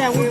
Yeah, we're.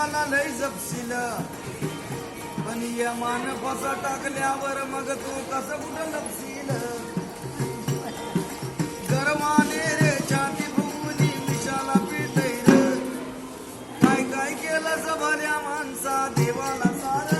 देवाला लय जपशील. पण यमान फसा टाकल्यावर मग तू कस कुठं लपशील? गरमाने रे छाती फुगली मिशाला पिटैल काय काय केलं भल्या माणसा देवाला सार?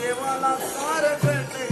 देवाला सार भेटे